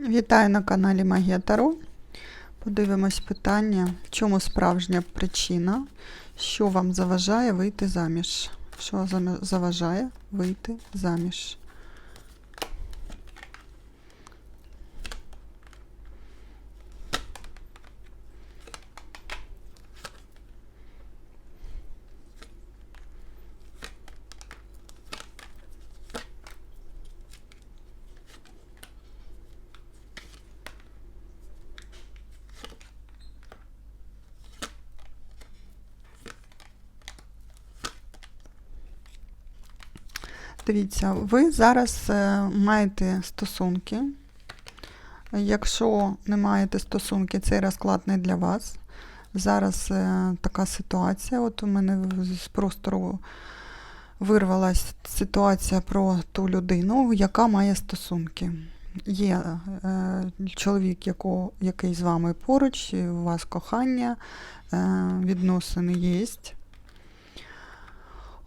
Вітаю на каналі Магія Таро. Подивимось питання, в чому справжня причина, що вам заважає вийти заміж. Що заважає вийти заміж? Дивіться, ви зараз е, маєте стосунки. Якщо не маєте стосунки, цей розклад не для вас. Зараз е, така ситуація. От у мене з простору вирвалась ситуація про ту людину, яка має стосунки. Є е, чоловік, яко, який з вами поруч, у вас кохання, е, відносини є.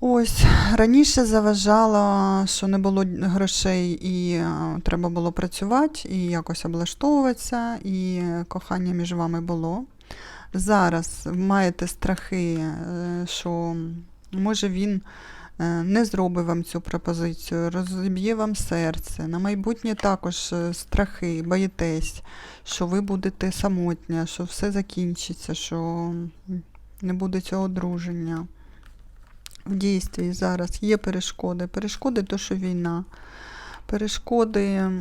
Ось раніше заважало, що не було грошей і е, треба було працювати, і якось облаштовуватися, і кохання між вами було. Зараз маєте страхи, е, що може він е, не зробить вам цю пропозицію, розіб'є вам серце. На майбутнє також страхи, боїтесь, що ви будете самотня, що все закінчиться, що не буде цього одруження в дійстві зараз є перешкоди. Перешкоди то, що війна. Перешкоди,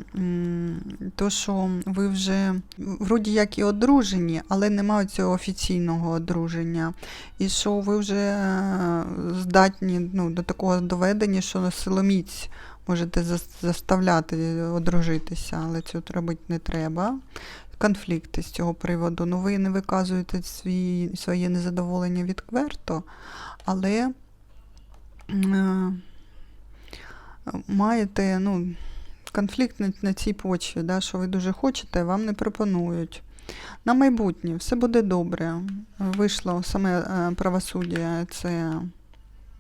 то, що ви вже вроді як і одружені, але немає цього офіційного одруження. І що ви вже е, здатні ну, до такого доведення, що силоміць можете заставляти одружитися, але цього робити не треба. Конфлікти з цього приводу. Ну, ви не виказуєте свій, своє незадоволення відверто, але маєте ну, конфлікт на, цій почві, да, що ви дуже хочете, вам не пропонують. На майбутнє все буде добре. Вийшло саме е, правосуддя, це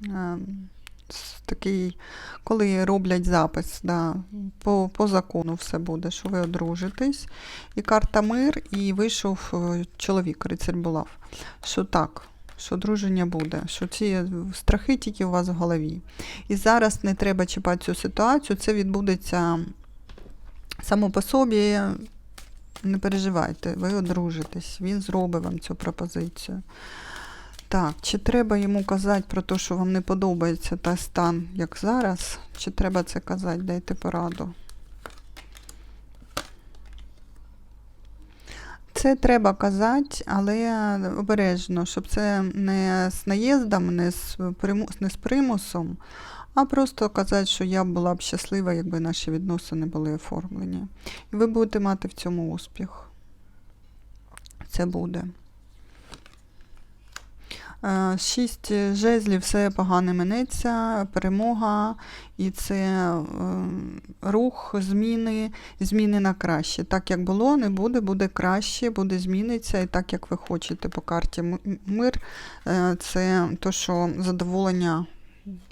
е, такий, коли роблять запис, да, по, по закону все буде, що ви одружитесь. І карта мир, і вийшов е, чоловік, рицарь Булав, що так, що одруження буде, що ці страхи тільки у вас в голові. І зараз не треба чіпати цю ситуацію, це відбудеться само по собі. Не переживайте, ви одружитесь, він зробить вам цю пропозицію. Так, чи треба йому казати про те, що вам не подобається та стан, як зараз, чи треба це казати, дайте пораду. Це треба казати, але обережно, щоб це не з наїздом, не з, примус, не з примусом, а просто казати, що я була б щаслива, якби наші відносини були оформлені. І ви будете мати в цьому успіх. Це буде. Е, Шість жезлів, все погане минеться, перемога, і це е, рух, зміни, зміни на краще. Так як було, не буде, буде краще, буде зміниться, і так як ви хочете по карті мир, е, це то, що задоволення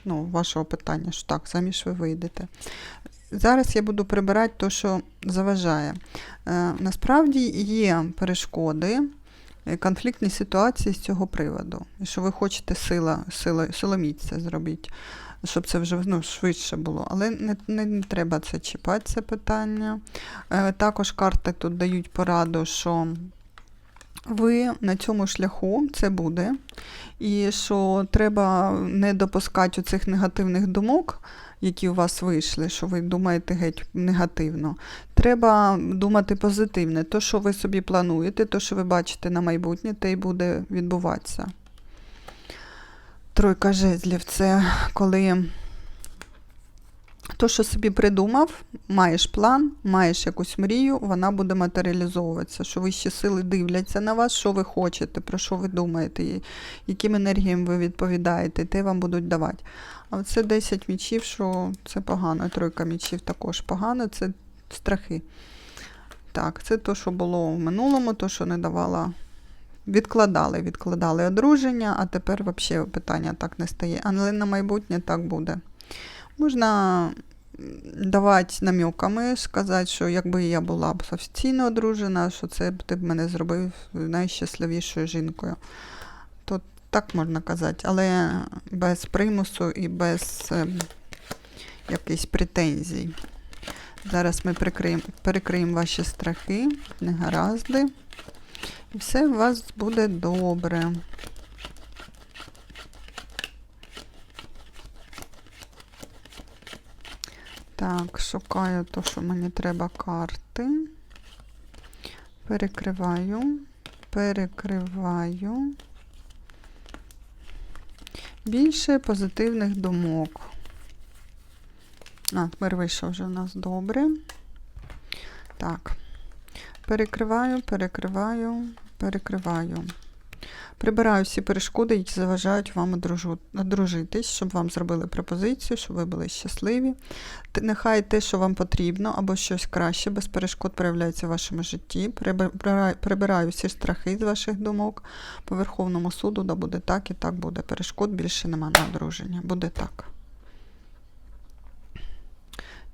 ну, вашого питання, що так, заміж ви вийдете. Зараз я буду прибирати те, що заважає. Насправді є перешкоди, конфліктні ситуації з цього приводу. І що ви хочете сила, сила, силоміць це щоб це вже ну, швидше було. Але не, не, не треба це чіпати, це питання. Е, Також карти тут дають пораду, що ви на цьому шляху це буде, і що треба не допускати оцих негативних думок, які у вас вийшли, що ви думаєте геть негативно. Треба думати позитивне. То, що ви собі плануєте, то, що ви бачите на майбутнє, те й буде відбуватися. Тройка жезлів це коли то, що собі придумав, маєш план, маєш якусь мрію, вона буде матеріалізовуватися, що вищі сили дивляться на вас, що ви хочете, про що ви думаєте, яким енергіям ви відповідаєте, те вам будуть давати. А це 10 мічів, що це погано. Тройка мічів також погано, це страхи. Так, це то, що було в минулому, то, що не давала. Відкладали, відкладали одруження, а тепер взагалі питання так не стає. Але на майбутнє так буде. Можна давати наміками, сказати, що якби я була б офіційно одружена, що це б ти б мене зробив найщасливішою жінкою. То так можна казати, але без примусу і без е, якихось претензій. Зараз ми прикриємо, перекриємо ваші страхи, негаразди. І все у вас буде добре. Так, шукаю то, що мені треба карти. Перекриваю, перекриваю. Більше позитивних думок. А, тепер вийшов вже у нас добре. Так. Перекриваю, перекриваю, перекриваю. Прибираю всі перешкоди, які заважають вам одружитись, щоб вам зробили пропозицію, щоб ви були щасливі. Нехай те, що вам потрібно, або щось краще, без перешкод проявляється в вашому житті. Прибираю всі страхи з ваших думок. По Верховному суду, да буде так і так буде. Перешкод більше нема на одруження. Буде так.